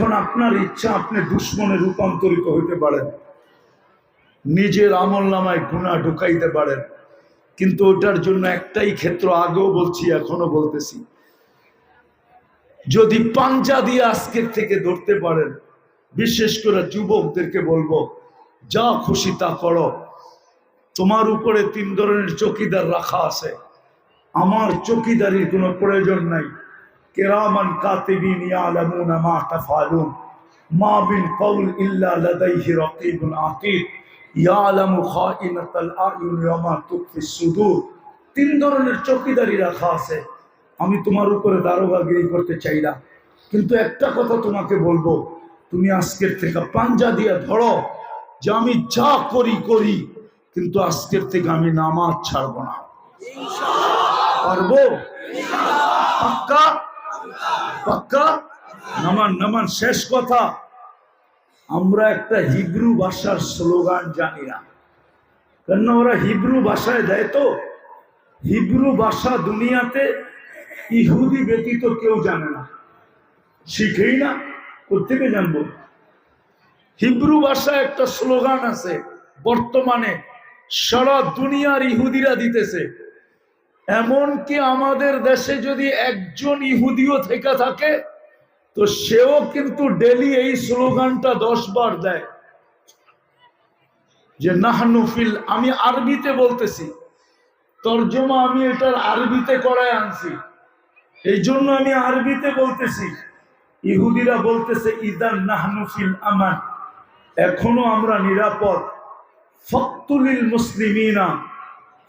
এখন আপনার ইচ্ছা আপনি দুশ্মনে রূপান্তরিত হইতে পারেন। নিজের আমল নামায় গুণা ঢুকাইতে পারেন। কিন্তু ওটার জন্য একটাই ক্ষেত্র আগেও বলছি এখনও বলতেছি। যদি পাঞ্জা দিয়ে আজকের থেকে ধরতে পারেন, বিশেষ করে যুবকদেরকে বলব, যা খুশি তা করো। তোমার উপরে তিন ধরনের চকিদার রাখা আছে। আমার চকিদারির কোনো প্রয়োজন নাই। কেরামান কাতিবিন ইয়ালামুনা মা তাফালুন মা বিন কওল ইল্লা লাদাইহি রাকিবুন আতীদ। ইয়ালামু খাইনাতাল আয়ুন ওয়া মা তুখফিস সুদূর। তিন ধরনের চকিদারি রাখা আছে। আমি তোমার উপরে দারোগাগিরি করতে চাই না। কিন্তু একটা কথা তোমাকে বলব। তুমি আজকের থেকে পাঞ্জা দিয়ে ধরো যে আমি যা করি করি, কিন্তু আজকের থেকে আমি নামাজ ছাড়বো না। পারব? পাক্কা? পাক্কা? নামান নামান, শেষ কথা। আমরা একটা হিব্রু ভাষার স্লোগান জানি না। কেন ওরা হিব্রু ভাষায় দেয় তো? হিব্রু ভাষা দুনিয়াতে ইহুদি ব্যতীত কেউ জানে না। শিখেই না? কোথেকে জানব? হিব্রু ভাষায় একটা স্লোগান আছে, বর্তমানে সারা দুনিয়ার ইহুদিরা দিতেছে। এমনকি আমাদের দেশে যদি একজন ইহুদিও থেকে থাকে, তো সেও কিন্তু ডেলি এই স্লোগানটা দশ বার দেয়। যে নাহনুফিল আমি আরবিতে বলতেছি, তর্জমা আমি এটার আরবিতে করায় আনছি। এই জন্য আমি আরবিতে বলতেছি, ইহুদিরা বলতেছে ইদান নাহনুফিল আমান। এখনও আমরা নিরাপদ। ফক্তুলিল মুসলিমিনা।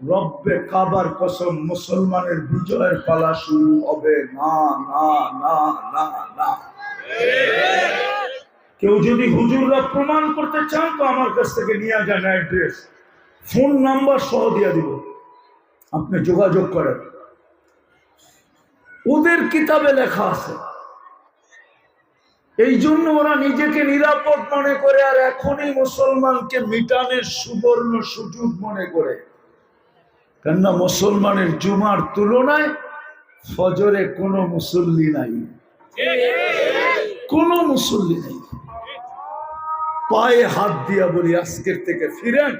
রব্বে কাবার কসম, মুসলমানের বিজয়ের পালা শুরু হবে। না না না না না। কেউ যদি হুজুররা প্রমাণ করতে চান, তো আমার কাছ থেকে নিয়ে যান অ্যাড্রেস। ফোন নাম্বার সহ দিয়ে দিব। আপনি যোগাযোগ করেন। ওদের কিতাবে লেখা আছে। এই জন্য ওরা নিজেকে নিরাপদ মনে করে আর এখনই মুসলমানকে মিটানের সুবর্ণ সুযোগ মনে করে। কেননা মুসলমানের জুমার তুলনায় ফজরে কোনো মুসল্লি নাই। কোনো মুসল্লি নেই। পায়ে হাত দিয়া বলি, আজকের থেকে ফিরেন,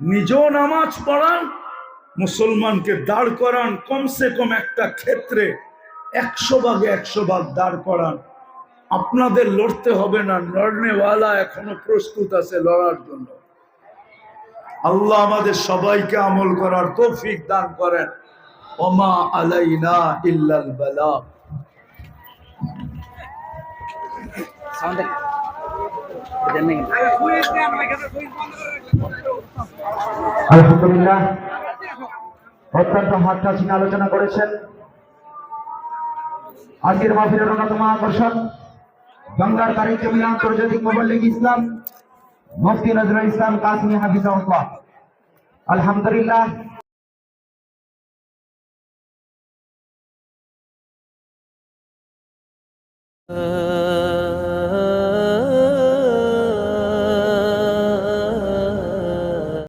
নিজেও নামাজ পড়ান, মুসলমানকে দাঁড় করান, কমসে কম একটা ক্ষেত্রে একশো ভাগে একশো ভাগ দাঁড় করান। আপনাদের লড়তে হবে না, লড়নেওয়ালা এখনও প্রস্তুত আছে লড়ার জন্য। আল্লাহ আমাদের সবাইকে আমল করার তৌফিক দান করেন। ওমা আলাইনা ইল্লাল বালা। আলহামদুলিল্লাহ। অত্যন্ত আলোচনা করেছেন। আজকের মাহফিলের অন্যতম আকর্ষণ গঙ্গার তারিখ আন্তর্জাতিক মোবাল্লিক ইসলাম। মুফতি নজরুল ইসলাম কাসমি হাফিজাহুল্লাহ আলহামদুলিল্লাহ